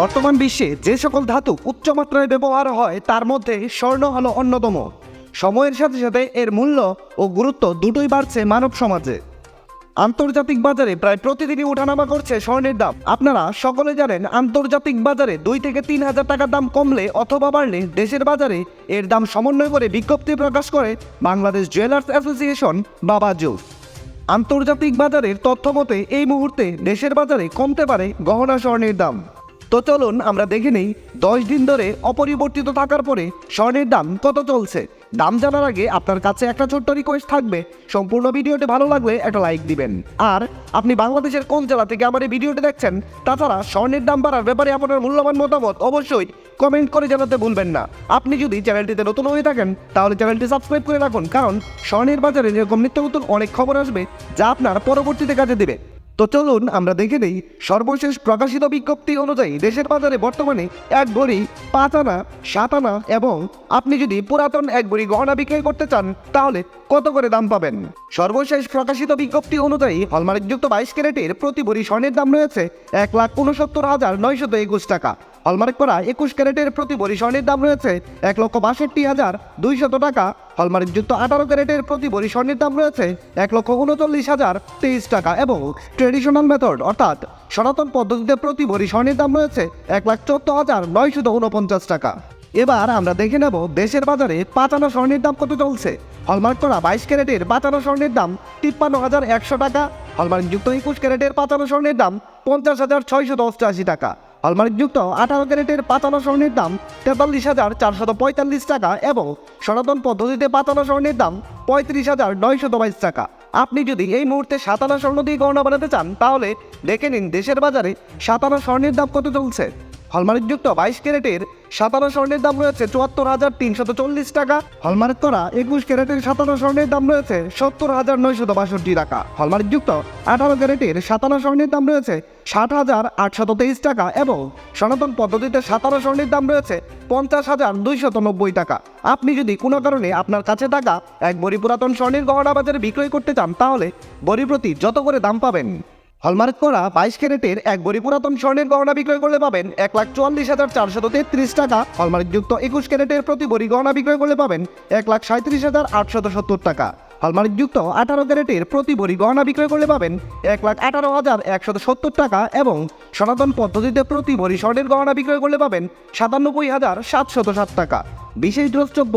বর্তমান বিশ্বে যে সকল ধাতু উচ্চমাত্রায় ব্যবহার হয়, তার মধ্যে স্বর্ণ হলো অন্যতম। সময়ের সাথে সাথে এর মূল্য ও গুরুত্ব দুটোই বাড়ছে মানব সমাজে। আন্তর্জাতিক বাজারে প্রায় প্রতিদিনই ওঠানামা করছে স্বর্ণের দাম। আপনারা সকলে জানেন, আন্তর্জাতিক বাজারে দুই থেকে তিন হাজার টাকার দাম কমলে অথবা বাড়লে দেশের বাজারে এর দাম সমন্বয় করে বিজ্ঞপ্তি প্রকাশ করে বাংলাদেশ জুয়েলার্স অ্যাসোসিয়েশন বা বাজু আন্তর্জাতিক বাজারের তথ্য মতে এই মুহূর্তে দেশের বাজারে কমতে পারে গহনা স্বর্ণের দাম। তো চলুন আমরা দেখে নেই, দশ দিন ধরে অপরিবর্তিত থাকার পরে স্বর্ণের দাম কত চলছে। দাম জানার আগে আপনার কাছে একটা ছোট্ট রিকোয়েস্ট থাকবে। সম্পূর্ণ ভিডিওটি ভালো লাগলে একটা লাইক দিবেন। আর আপনি বাংলাদেশের কোন জেলা থেকে আমার এই ভিডিওটি দেখছেন, তাছাড়া স্বর্ণের দাম বাড়ার ব্যাপারে আপনার মূল্যবান মতামত অবশ্যই কমেন্ট করে জানাতে ভুলবেন না। আপনি যদি চ্যানেলটিতে নতুন হয়ে থাকেন, তাহলে চ্যানেলটি সাবস্ক্রাইব করে রাখুন। কারণ স্বর্ণের বাজারে যেরকম নিত্য নতুন অনেক খবর আসবে, যা আপনার পরবর্তীতে কাজে দেবে। তো চলুন আমরা দেখে নেই সর্বশেষ প্রকাশিত বিজ্ঞপ্তি অনুযায়ী দেশের বাজারে বর্তমানে এক ভরি, পাঁচ আনা, সাত আনা এবং আপনি যদি পুরাতন এক ভরি গহনা বিক্রয় করতে চান, তাহলে কত করে দাম পাবেন? সর্বশেষ প্রকাশিত বিজ্ঞপ্তি অনুযায়ী হলমার্কযুক্ত বাইশ ক্যারেটের প্রতি ভরি স্বর্ণের দাম রয়েছে এক লাখ উনসত্তর হাজার নয়শত একুশ টাকা। হলমার্ক করা একুশ ক্যারেটের প্রতি ভরি স্বর্ণের দাম রয়েছে এক লক্ষ বাষট্টি হাজার দুইশত টাকা। হলমার্ক যুক্ত আঠারো ক্যারেটের প্রতি ভরি স্বর্ণের দাম রয়েছে এক লক্ষ উনচল্লিশ হাজার তেইশ টাকা এবং ট্রেডিশনাল মেথড অর্থাৎ সনাতন পদ্ধতিতে প্রতি ভরি স্বর্ণের দাম রয়েছে এক লাখ চোদ্দ হাজার নয়শত উনপঞ্চাশ টাকা। এবার আমরা দেখে নেব দেশের বাজারে পাঁচানো স্বর্ণের দাম কত চলছে। হলমার্ক করা বাইশ ক্যারেটের পাঁচানো স্বর্ণের দাম তিপ্পান্ন হাজার একশো টাকা। হলমার্ক যুক্ত একুশ ক্যারেটের পাঁচানো স্বর্ণের দাম পঞ্চাশ হাজার ছয়শত অষ্টআশি টাকা। হলমার্কযুক্ত আঠারো ক্যারেটের পাতানো স্বর্ণের দাম তেতাল্লিশ হাজার চারশত পঁয়তাল্লিশ টাকা এবং সনাতন পদ্ধতিতে পাতানো স্বর্ণের দাম পঁয়ত্রিশ হাজার নয়শত বাইশ টাকা। আপনি যদি এই মুহূর্তে সাতানা স্বর্ণ দিয়ে গণনা বানাতে চান, তাহলে দেখে নিন দেশের বাজারে সাতানা স্বর্ণের দাম কত চলছে। হলমার্কযুক্ত বাইশ ক্যারেটের সাতারো স্বর্ণের দাম রয়েছে চুয়াত্তর হাজার তিনশত চল্লিশ টাকা। হলমার্ক করা একুশ ক্যারেটের সাতানা স্বর্ণের দাম রয়েছে সত্তর হাজার নয়শত বাষট্টি টাকা। হলমার্কযুক্ত আঠারো ক্যারেটের সাতারো স্বর্ণের দাম রয়েছে ষাট হাজার আটশত তেইশ টাকা এবং সনাতন পদ্ধতিতে সাতারো স্বর্ণের দাম রয়েছে পঞ্চাশ হাজার দুইশত নব্বই টাকা। আপনি যদি কোনো কারণে আপনার কাছে থাকা এক বড়ি পুরাতন স্বর্ণের গহনা বাজারে বিক্রয় করতে চান, তাহলে বড়ি প্রতি যত করে দাম পাবেন হলমার্ক করা বাইশ ক্যারেটের এক বড়ি পুরাতন স্বর্ণের গহনা বিক্রয় করলে পাবেন এক লাখ চুয়াল্লিশ হাজার চারশত তেত্রিশ টাকা। হলমার্কযুক্ত একুশ ক্যারেটের প্রতি বড়ি গহনা বিক্রয় করলে পাবেন এক লাখ সাঁত্রিশ হাজার আটশত সত্তর টাকা। হলমার্কযুক্ত আঠারো ক্যারেটের প্রতি বড়ি গহনা বিক্রয় করলে পাবেন এক লাখ আঠারো হাজার একশত সত্তর টাকা এবং সনাতন পদ্ধতিতে প্রতি বড়ি স্বর্ণের গহনা বিক্রয় করলে পাবেন সাতানব্বই হাজার সাতশত সাত টাকা। বিশেষ দ্রষ্টব্য